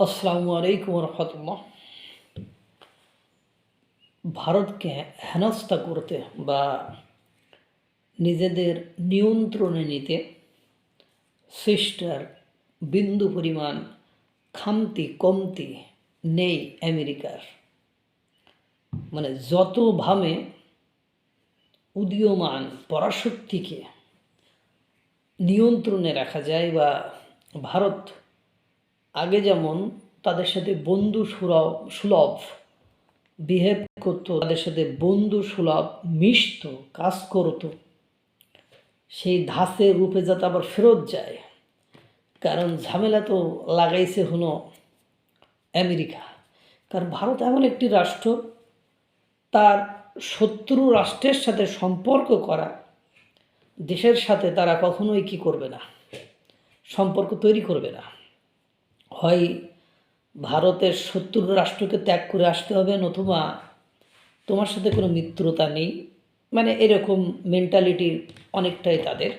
আসসালামু আলাইকুম রহমতুল্লাহ ভারতকে হেনস্থা করতে বা নিজেদের নিয়ন্ত্রণে নিতে সিস্টার বিন্দু পরিমাণ খামতি, কমতি নেই আমেরিকার। মানে যত যতভাবে উদীয়মান পরাশক্তিকে নিয়ন্ত্রণে রাখা যায় বা ভারত আগে যেমন তাদের সাথে বন্ধু সুলভ বিহেভ করতো, তাদের সাথে বন্ধু সুলভ মিশত, কাজ করতো। সেই ধাসের রূপে যাতে আবার ফেরত যায়। কারণ ঝামেলা তো লাগাইছে হলো আমেরিকা। কারণ ভারত এমন একটি রাষ্ট্র, তার শত্রু রাষ্ট্রের সাথে সম্পর্ক করা দেশের সাথে তারা কখনোই কি করবে না, সম্পর্ক তৈরি করবে না। হয় ভারতের শত্রু রাষ্ট্রকে ত্যাগ করে আসতে হবে, নতুবা তোমার সাথে কোনো মিত্রতা নেই। মানে এরকম মেন্টালিটি অনেকটাই তাদের।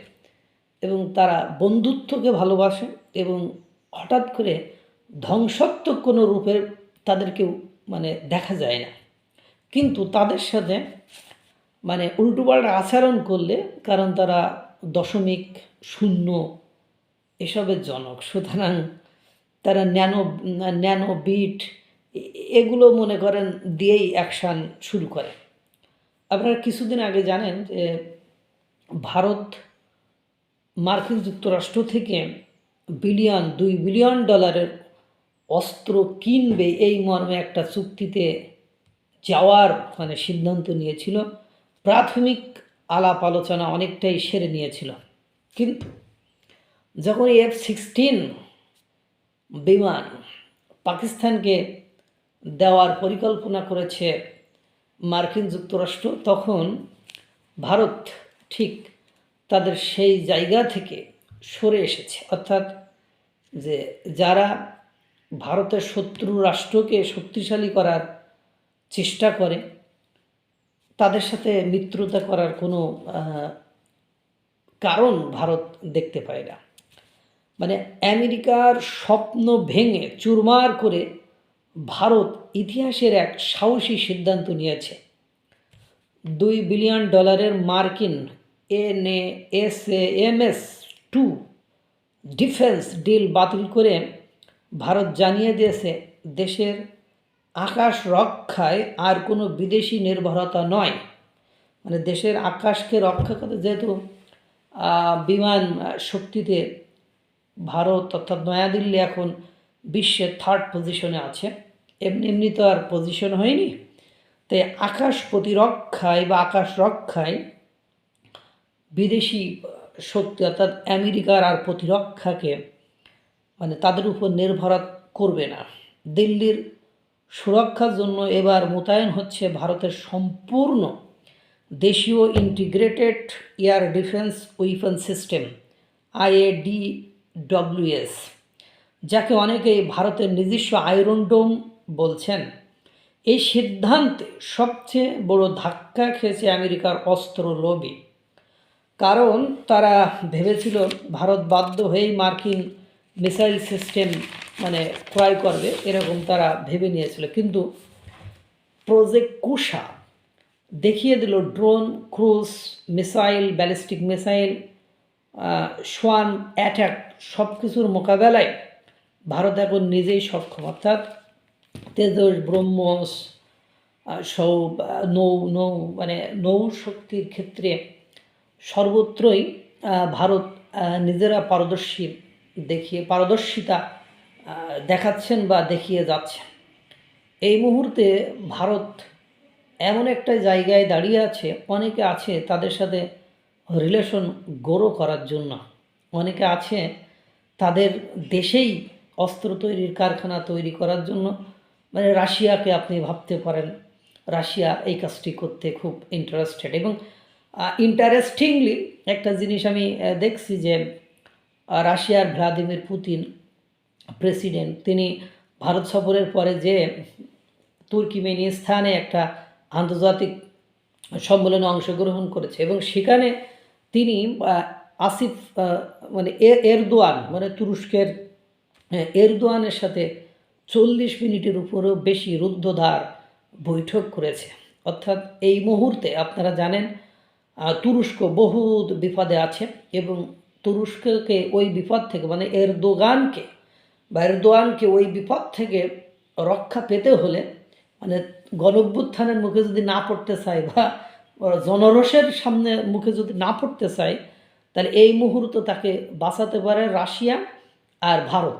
এবং তারা বন্ধুত্বকে ভালোবাসে এবং হঠাৎ করে ধ্বংসাত্মক কোনো রূপের তাদেরকেও মানে দেখা যায় না। কিন্তু তাদের সাথে মানে উল্টোপাল্টা আচরণ করলে, কারণ তারা দশমিক শূন্য এসবের জনক। সুতরাং তারা ন্যানো ন্যানো বিট, এগুলো মনে করেন দিয়েই অ্যাকশান শুরু করে। আপনারা কিছুদিন আগে জানেন যে ভারত মার্কিন যুক্তরাষ্ট্র থেকে বিলিয়ন, দুই বিলিয়ন ডলারের অস্ত্র কিনবে এই মর্মে একটা চুক্তিতে যাওয়ার মানে সিদ্ধান্ত নিয়েছিল। প্রাথমিক আলাপ আলোচনা অনেকটাই সেরে নিয়েছিল। কিন্তু যখন এফ সিক্সটিন বিমান পাকিস্তানকে দেওয়ার পরিকল্পনা করেছে মার্কিন যুক্তরাষ্ট্র, তখন ভারত ঠিক তাদের সেই জায়গা থেকে সরে এসেছে। অর্থাৎ যে যারা ভারতের শত্রু রাষ্ট্রকে শক্তিশালী করার চেষ্টা করে, তাদের সাথে মিত্রতা করার কোনো কারণ ভারত দেখতে পায় না। মানে আমেরিকার স্বপ্ন ভেঙে চুরমার করে ভারত ইতিহাসের এক সাহসী সিদ্ধান্ত নিয়েছে। দুই বিলিয়ন ডলারের মার্কিন N S M S two defence deal বাতিল করে ভারত জানিয়ে দিয়েছে, দেশের আকাশ রক্ষায় আর কোনো বিদেশি নির্ভরতা নয়। মানে দেশের আকাশকে রক্ষা করতে যেহেতু বিমান শক্তিতে ভারত অর্থাৎ নয়াদিল্লি এখন বিশ্বের থার্ড পজিশনে আছে। এমনি এমনি তো আর পজিশন হয়নি। তাই আকাশ প্রতিরক্ষায় বা আকাশ রক্ষায় বিদেশি শক্তি অর্থাৎ আমেরিকার আর প্রতিরক্ষাকে মানে তাদের উপর নির্ভর করবে না। দিল্লির সুরক্ষার জন্য এবার মোতায়েন হচ্ছে ভারতের সম্পূর্ণ দেশীয় integrated air defence weapon system IAD WS যাকে অনেকেই ভারতের নিজস্ব আয়রন ডোম বলছেন। এই সিদ্ধান্তে সবচেয়ে বড় ধাক্কা খেয়েছে আমেরিকার অস্ত্র লবি কারণ তারা ভেবেছিল ভারত বাধ্য হয়েই মার্কিন মিসাইল সিস্টেম মানে ক্রয় করবে, এরকম তারা ভেবে নিয়েছিল। কিন্তু প্রজেক্ট কুষা দেখিয়ে দিল drone, cruise, missile, ballistic missile swarm attack সব কিছুর মোকাবেলায় ভারত এখন নিজেই সক্ষম, অর্থাৎ তেজস, ব্রহ্মস সৌ নৌ নৌ মানে নৌ শক্তির ক্ষেত্রে সর্বত্রই ভারত নিজেরা পারদর্শী দেখিয়ে, পারদর্শিতা দেখাচ্ছেন বা দেখিয়ে যাচ্ছেন। এই মুহূর্তে ভারত এমন একটা জায়গায় দাঁড়িয়ে আছে, অনেকে আছে তাদের সাথে রিলেশন গড়ো করার জন্য। অনেকে আছে, তাদের দেশেই অস্ত্র তৈরির কারখানা তৈরি করার জন্য মানে রাশিয়াকে আপনি ভাবতে পারেন। রাশিয়া এই কাজটি করতে খুব ইন্টারেস্টেড এবং ইন্টারেস্টিংলি একটা জিনিস আমি দেখছি যে রাশিয়ার ভ্লাদিমির পুতিন প্রেসিডেন্ট তিনি ভারত সফরের পরে যে তুর্কিমেনিস্তানে একটা আন্তর্জাতিক সম্মেলনে অংশগ্রহণ করেছে এবং সেখানে তিনি আসিফ মানে এরদোয়ান মানে তুরস্কের এরদোয়ানের সাথে চল্লিশ মিনিটের উপরও বেশি রুদ্ধদ্বার বৈঠক করেছে। অর্থাৎ এই মুহূর্তে আপনারা জানেন তুরস্ক বহুত বিপদে আছে এবং তুরস্ককে ওই বিপদ থেকে মানে এরদোগানকে, বা এরদোয়ানকে ওই বিপদ থেকে রক্ষা পেতে হলে মানে গণভ্যুত্থানের মুখে যদি না পড়তে চায় বা জনরসের সামনে মুখে যদি না পড়তে চায়, তাহলে এই মুহূর্তে তাকে বাঁচাতে পারে রাশিয়া আর ভারত।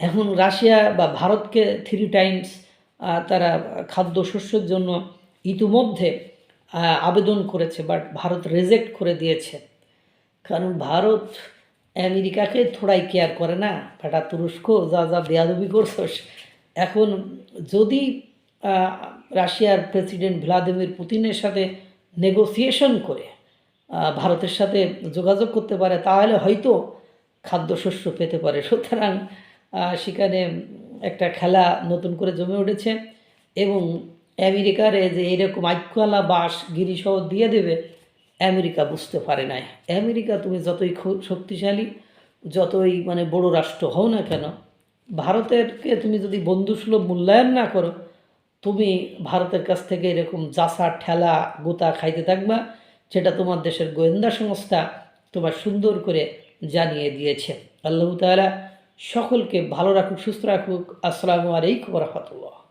এখন রাশিয়া বা ভারতকে থ্রি টাইমস তারা খাদ্যশস্যের জন্য ইতিমধ্যে আবেদন করেছে বাট ভারত রেজেক্ট করে দিয়েছে। কারণ ভারত আমেরিকাকে থোড়াই কেয়ার করে না। বেটা তুরস্ক যা যা বেয়াদবি করছস, এখন যদি রাশিয়ার প্রেসিডেন্ট ভ্লাদিমির পুতিনের সাথে নেগোসিয়েশন করে ভারতের সাথে যোগাযোগ করতে পারে, তাহলে হয়তো খাদ্যশস্য পেতে পারে। সুতরাং সেখানে একটা খেলা নতুন করে জমে উঠেছে এবং আমেরিকার যে এরকম আইকুয়ালা বাস গিরিসহ দিয়ে দেবে, আমেরিকা বুঝতে পারে নাই। আমেরিকা তুমি যতই শক্তিশালী, যতই মানে বড় রাষ্ট্র হও না কেন, ভারতেরকে তুমি যদি বন্ধুসুলভ মূল্যায়ন না করো তুমি ভারতের কাছ থেকে এরকম জাসা, ঠেলা, গোতা খাইতে থাকবা সেটা তোমার দেশের গোয়েন্দা সংস্থা তোমার সুন্দর করে জানিয়ে দিয়েছে। আল্লাহ তালা সকলকে ভালো রাখুক, সুস্থ রাখুক। আসসালামু আলাইকুম রহমতুল্লাহ।